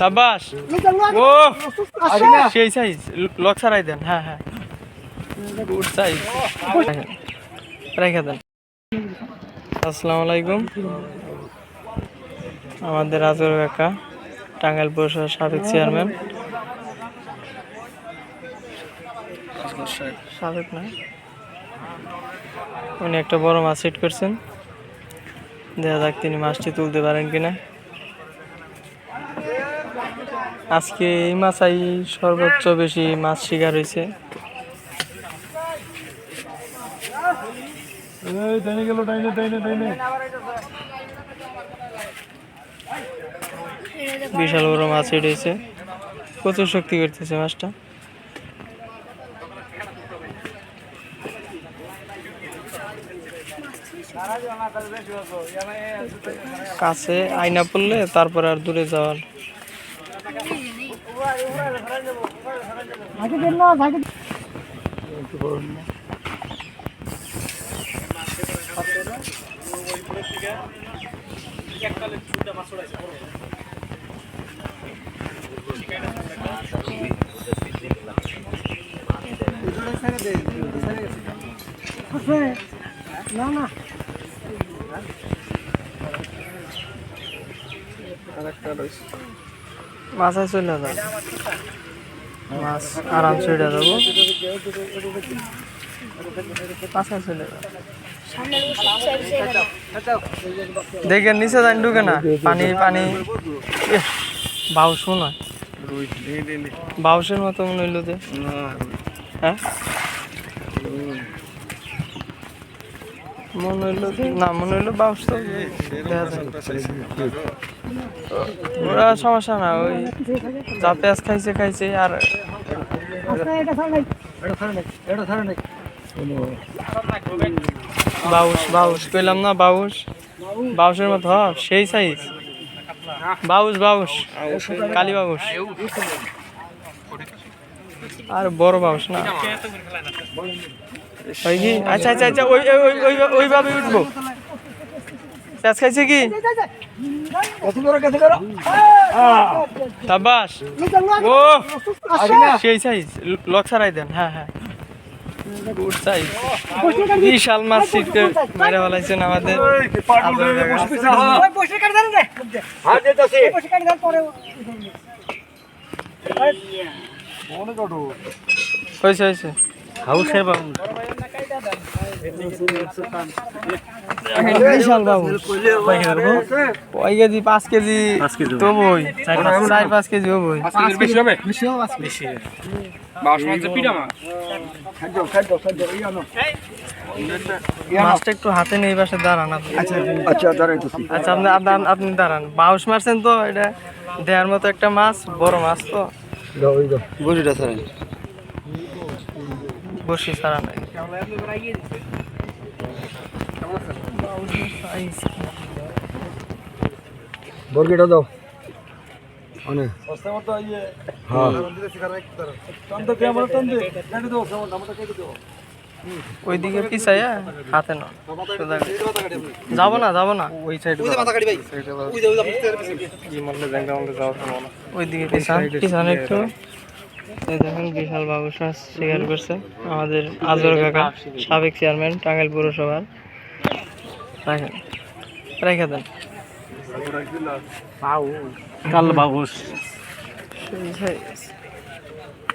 সাবাস ও সেই size lock ছাড়াই দেন হ্যাঁ হ্যাঁ। গুড সাইজ রেখে দেন। আসসালামু আলাইকুম। আমাদের আজর কাকা টাঙ্গাইল পৌরসভার সাবেক চেয়ারম্যান সাবেক না? উনি একটা বড় মাছ সেট করছেন। দেখা যাক তিনি মাছটি তুলতে পারেন কিনা। আজকে এই মাছাই সর্বোচ্চ বেশি মাছ শিকার হয়েছে। বিশাল বড় মাছ উঠেছে প্রচুর শক্তি করতেছে মাছটা। কাছে আয়না পড়লে তারপর আর দূরে যাওয়ার ভাগে দেন না ভাগে না না আরেকটা রয়েছে। মাথায় চলে যাবে মাছ আরাম চলে যাব। মাথায় চলে যাবে দেখেন নিচে যান ঢুকে না। পানি পানি। বাউস মনে হয়। বাউসের মতো মনে হইল যে। হ্যাঁ? মনে হইল না মনে হইল বাউস তো ওরা সমস্যা না ওই যা পেঁয়াজ খাইছে খাইছে আর বাউস বাউস পেলাম না বাউস বাউসের মতো হ, সেই সাইজ বাউস বাউস কালী বাউস আর বড় বাউস না। আচ্ছা আচ্ছা আচ্ছা ওই ওই, ওই- ওই ওইভাবে উঠবো। পেঁয়াজ খাইছে কি? দেন হ্যাঁ হ্যাঁ। আমাদের। কাকা। হয়েছে হয়েছে বিশাল বাবু। কয় কেজি পাঁচ কেজি তো বই। চার পাঁচ কেজি। ও বই। বেশি হবে? বাস মাঝে পিঠা মাছটা একটু হাতে নেই পাশে দাঁড়ান আপনি। আচ্ছা আচ্ছা আপনি আপনি- আপনি দাঁড়ান। বাউস মারছেন তো এটা দেওয়ার মতো একটা মাছ বড় মাছ তো। গড়িটা স্যার বসি ছাড়া নাই। বর্গিটা দাও। অনেক হ্যাঁ। ওইদিকে পিছাইয়া হাতে না যাব না যাব না। ওই সাইড ওইদিকে পিছান পিছান একটু। দেখেন বিশাল বাবু মাছ শিকার করছে। আমাদের আজর কাকা সাবেক চেয়ারম্যান টাঙ্গাইল পৌরসভার। রাখেন। রেখে দেন। কাল বাবুস।